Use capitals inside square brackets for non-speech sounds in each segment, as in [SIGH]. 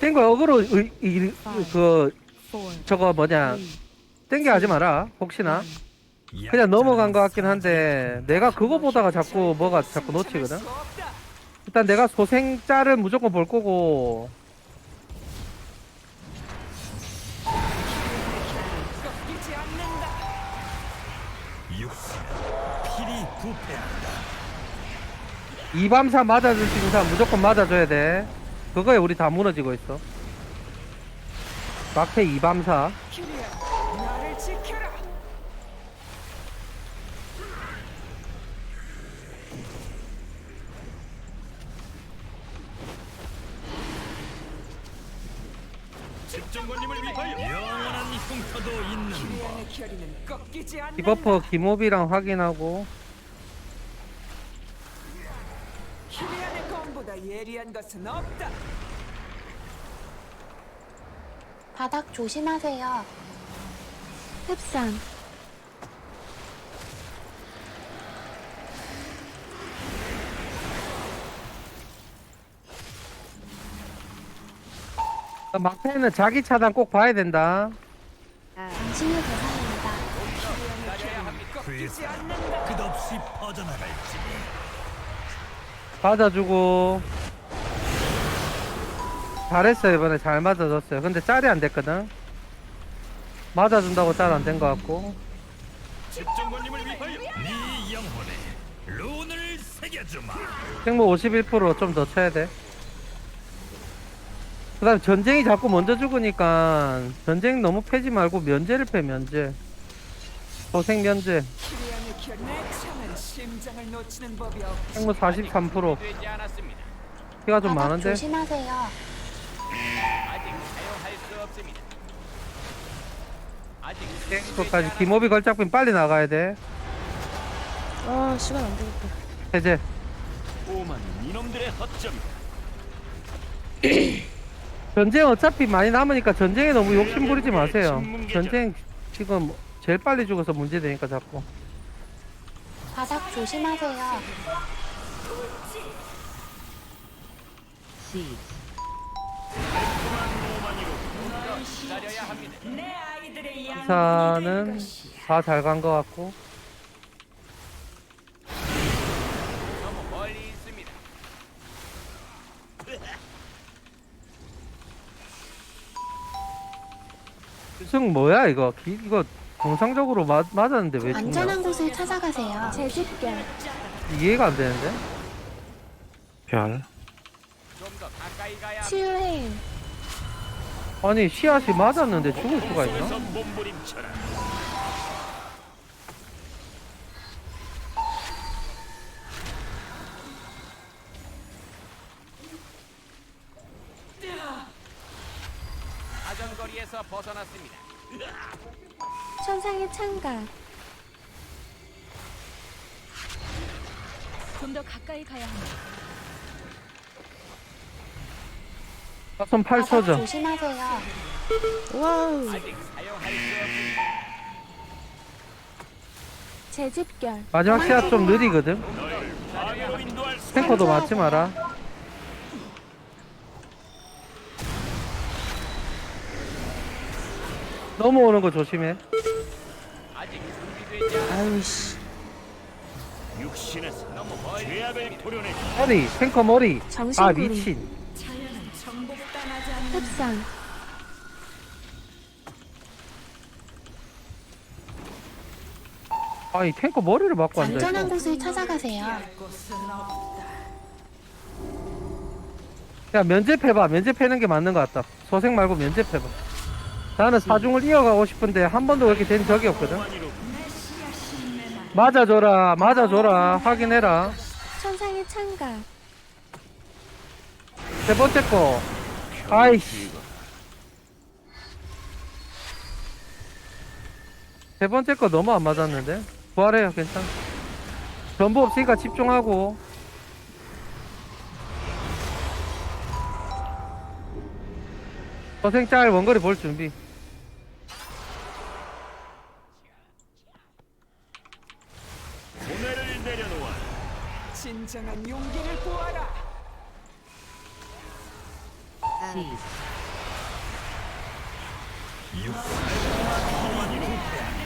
땡거 의- 이- 그 저거 뭐냐. three, 땡겨 하지 마라 혹시나. 그냥 넘어간 것 같긴 한데 내가 그거 보다가 자꾸 뭐가 자꾸 놓치거든? 일단 내가 소생자를 무조건 볼 거고. 이밤사 맞아줄 수 있는 사람 무조건 맞아줘야 돼 그거에 우리 다 무너지고 있어 막패 이밤사. 집정관님을 위하여 영원한 흉터도 있는 법. 디버퍼 김호비랑 확인하고 키리안의 검보다 예리한 것은 없다. 바닥 조심하세요. 흡산, 막패는 자기 차단 꼭 봐야 된다 당신의 대상입니다. 끝없이 퍼져나갈지. 맞아주고 잘했어요 이번에 잘 맞아줬어요 근데 짤이 안 됐거든 맞아준다고 짤 안 된 것 같고 집정관님을 위하여 네 영혼에 룬을 새겨주마. 생모 51%좀 더 쳐야 돼. 그 다음 전쟁이 자꾸 먼저 죽으니까 전쟁 너무 패지 말고 면제를 패 면제. 소생 면제. 내 심장을 놓치는 법이. 생모 43%. 피가 좀 바닥 많은데. 조심하세요. 그까지 김호비 걸작빈 빨리 나가야 돼. 아 시간 안 되겠다. 해제. 오만 이놈들의 허점. [CLEARS THROAT] 전쟁 어차피 많이 남으니까 전쟁에 너무 욕심 부리지 마세요. 전쟁 지금 제일 빨리 죽어서 문제 되니까 자꾸. 바닥 조심하세요. 내 아이들의 양. 기사는 다잘 간 것 같고. 유승 뭐야 이거? 기, 이거 정상적으로 맞, 맞았는데 왜 죽냐? 안전한 곳을 찾아가세요. 재집결, 이해가 안 되는데? 별. 치유해임, 아니 씨앗이 맞았는데 죽을 수가 있나? 에서 몸부림쳐라. 사정거리에서 벗어났습니다. 천상의 창가. 좀 더 가까이 가야 합니다. 사선 바닥 8초죠. 조심하세요. 와우. 재집결, 마지막 씨앗 좀 느리거든. 탱커도 맞지 마라. 넘어오는 거 조심해. 않 아유 씨, 육신에서 너무 토려내 머리 탱커 머리. 아 정신구리. 미친 흡산, 아이 탱커 머리를 맞고 앉아 안전한 있어 곳을 찾아가세요. 야 면제패봐. 면제패는 게 맞는 것 같다. 소생 말고 면제패봐. 나는 사중을 이어가고 싶은데 한 번도 그렇게 된 적이 없거든. 맞아줘라. 맞아줘라. 확인해라. 천상의 창가, 세 번째 거 아이씨. 세 번째 거 너무 안 맞았는데? 부활해요 괜찮아. 전부 없으니까 집중하고. 소생짤 원거리 볼 준비. 고뇌를 내려놓아 진정한 용기를 보아라.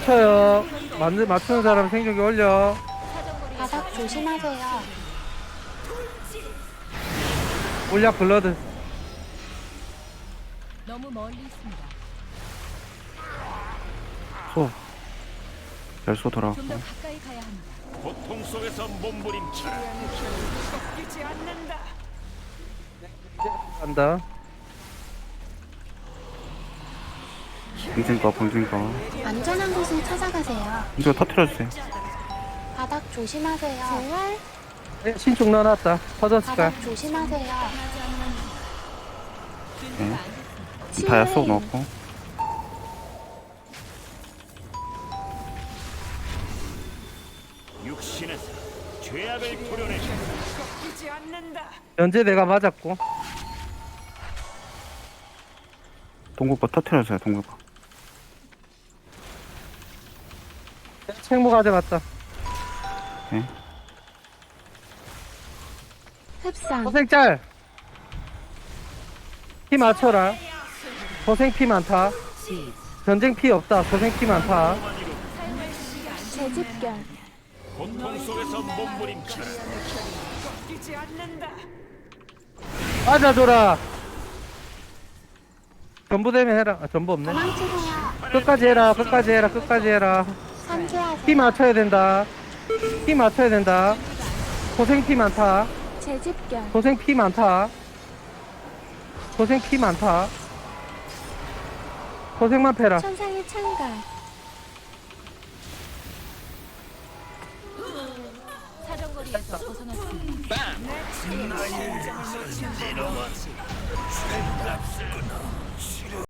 쳐요. 맞, 맞추는 사람 생존기 올려. 바닥 조심하세요. 올려 블러드. 너무 멀리 있습니다. 소. 열소 돌아왔고. 좀더 가까이 가야 합니다. 고통 속에서 몸부림쳐라. 꺾이지 않는다. 간다. 거, 봉진 거. 안전한 곳을 찾아가세요. 이거 터트려주세요. 바닥 조심하세요. 정말 네, 신축 넣어놨다. 터졌을까? 바닥 조심하세요. 네. 다 약속 넣고. 육신에서 죄악을 토려내라. 꺾이지 않는다. 현재 내가 맞았고. 동굴 거 터트려주세요, 동굴 거. 책무 가져갔다. 네. 흡상 소생짤. 피 맞춰라. 소생 피 많다. 전쟁 피 없다. 소생 피 많다. 재집결 고통 속에서 않는다. 맞아줘라. 전부 되면 해라. 아, 전부 없네. 도망치세요. 끝까지 해라. 끝까지 해라. 끝까지 해라. 산수하세요. 피 맞춰야 된다. 피 맞춰야 된다. 소생 피 많다. 재집결 소생 피 많다. 소생 피 많다. 소생만 패라. 천상의 창가 사정거리에서 벗어났습니다.